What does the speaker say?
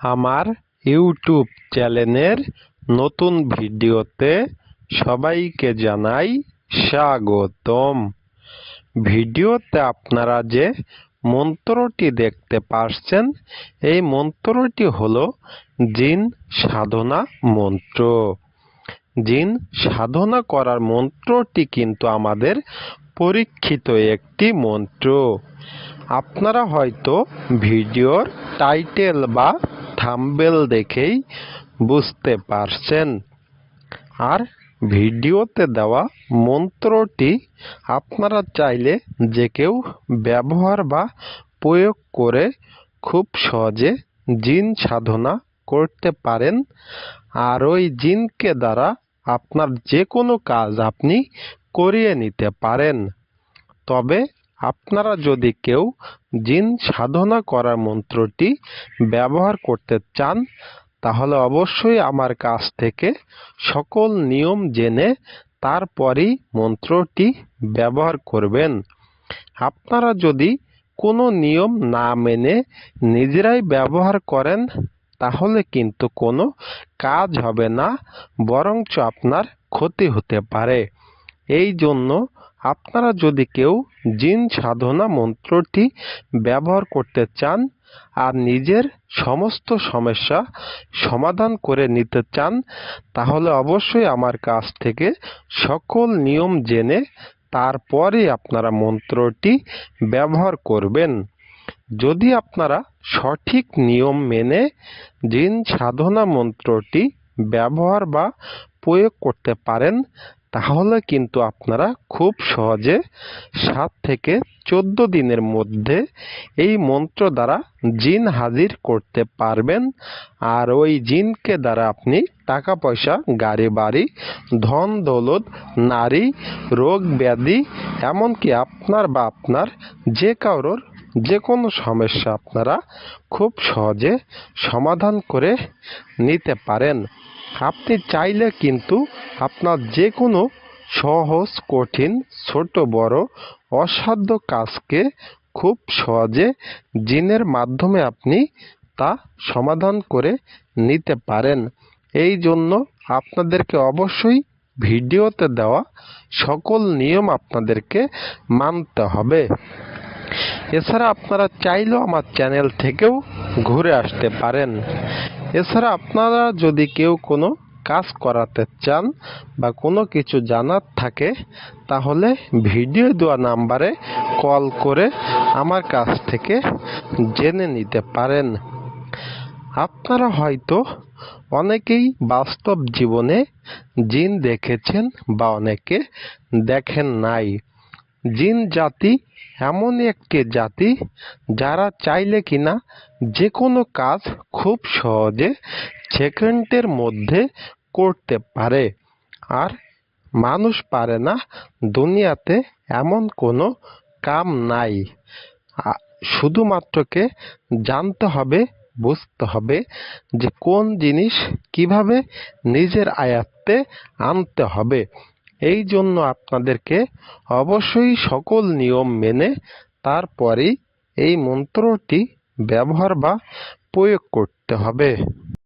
আমার ইউটিউব চ্যানেলের নতুন ভিডিওতে সবাইকে জানাই স্বাগতম। ভিডিওতে আপনারা যে মন্ত্রটি দেখতে পাচ্ছেন এই মন্ত্রটি হলো জিন সাধনা মন্ত্র। জিন সাধনা করার মন্ত্রটি কিন্তু আমাদের পরীক্ষিত একটি মন্ত্র। আপনারা হয়তো ভিডিওর টাইটেল বা থাম্বেল দেখেই বুঝতে পারছেন। আর ভিডিওতে দেওয়া মন্ত্রটি আপনারা চাইলে যে কেউ ব্যবহার বা প্রয়োগ করে খুব সহজে জিন সাধনা করতে পারেন। আর ওই জিনকে দ্বারা আপনার যে কোনো কাজ আপনি করিয়ে নিতে পারেন। তবে আপনারা যদি কেউ জিন সাধনা করার মন্ত্রটি ব্যবহার করতে চান, তাহলে অবশ্যই আমার কাছ থেকে সকল নিয়ম জেনে তারপরেই মন্ত্রটি ব্যবহার করবেন। আপনারা যদি কোনো নিয়ম না মেনে নিজেরাই ব্যবহার করেন, তাহলে কিন্তু কোনো কাজ হবে না, বরঞ্চ আপনার ক্ষতি হতে পারে। এই জন্য আপনারা যদি কেউ জিন সাধনা মন্ত্রটি ব্যবহার করতে চান আর নিজের সমস্ত সমস্যা সমাধান করে নিতে চান, তাহলে অবশ্যই আমার কাছ থেকে সকল নিয়ম জেনে তারপরে আপনারা মন্ত্রটি ব্যবহার করবেন। যদি আপনারা সঠিক নিয়ম মেনে জিন সাধনা মন্ত্রটি ব্যবহার বা প্রয়োগ করতে পারেন তাহলে কিন্তু আপনারা খুব সহজে সাত থেকে চোদ্দ দিনের মধ্যে এই মন্ত্র দ্বারা জিন হাজির করতে পারবেন। আর ওই জিনকে দ্বারা আপনি টাকা পয়সা গাড়ি বাড়ি ধন, দৌলত, নারী, রোগ ব্যাধি, এমনকি আপনার বা আপনার যে কারোর যে কোনো সমস্যা আপনারা খুব সহজে সমাধান করে নিতে পারেন। আপনি চাইলে কিন্তু আপনার যে কোনো সহজ, কঠিন, ছোট, বড়, অসাধ্য কাজকে খুব সহজে জিনের মাধ্যমে আপনি তা সমাধান করে নিতে পারেন। এই জন্য আপনাদেরকে অবশ্যই ভিডিওতে দেওয়া সকল নিয়ম আপনাদেরকে মানতে হবে। এছাড়া আপনারা চাইলেও আমার চ্যানেল থেকেও ঘুরে আসতে পারেন। এছাড়া আপনারা যদি কেউ কোনো কাজ করাতে চান বা কোনো কিছু জানার থাকে, তাহলে ভিডিও দেওয়া নাম্বারে কল করে আমার কাছ থেকে জেনে নিতে পারেন। আপনারা হয়তো অনেকেই বাস্তব জীবনে জিন দেখেছেন বা অনেকে দেখেন নাই। জিন জাতি এমনই একটি জাতি যারা চাইলে কিনা যে কোনো কাজ খুব সহজে সেকেন্ডের মধ্যে করতে পারে। আর মানুষ পারে না দুনিয়াতে এমন কোনো কাম নাই। শুধুমাত্রকে জানতে হবে, বুঝতে হবে যে কোন জিনিস কীভাবে নিজের আয়াত্তে আনতে হবে। এই জন্য আপনাদেরকে অবশ্যই সকল নিয়ম মেনে তারপরেই এই মন্ত্রটি ব্যবহার বা প্রয়োগ করতে হবে।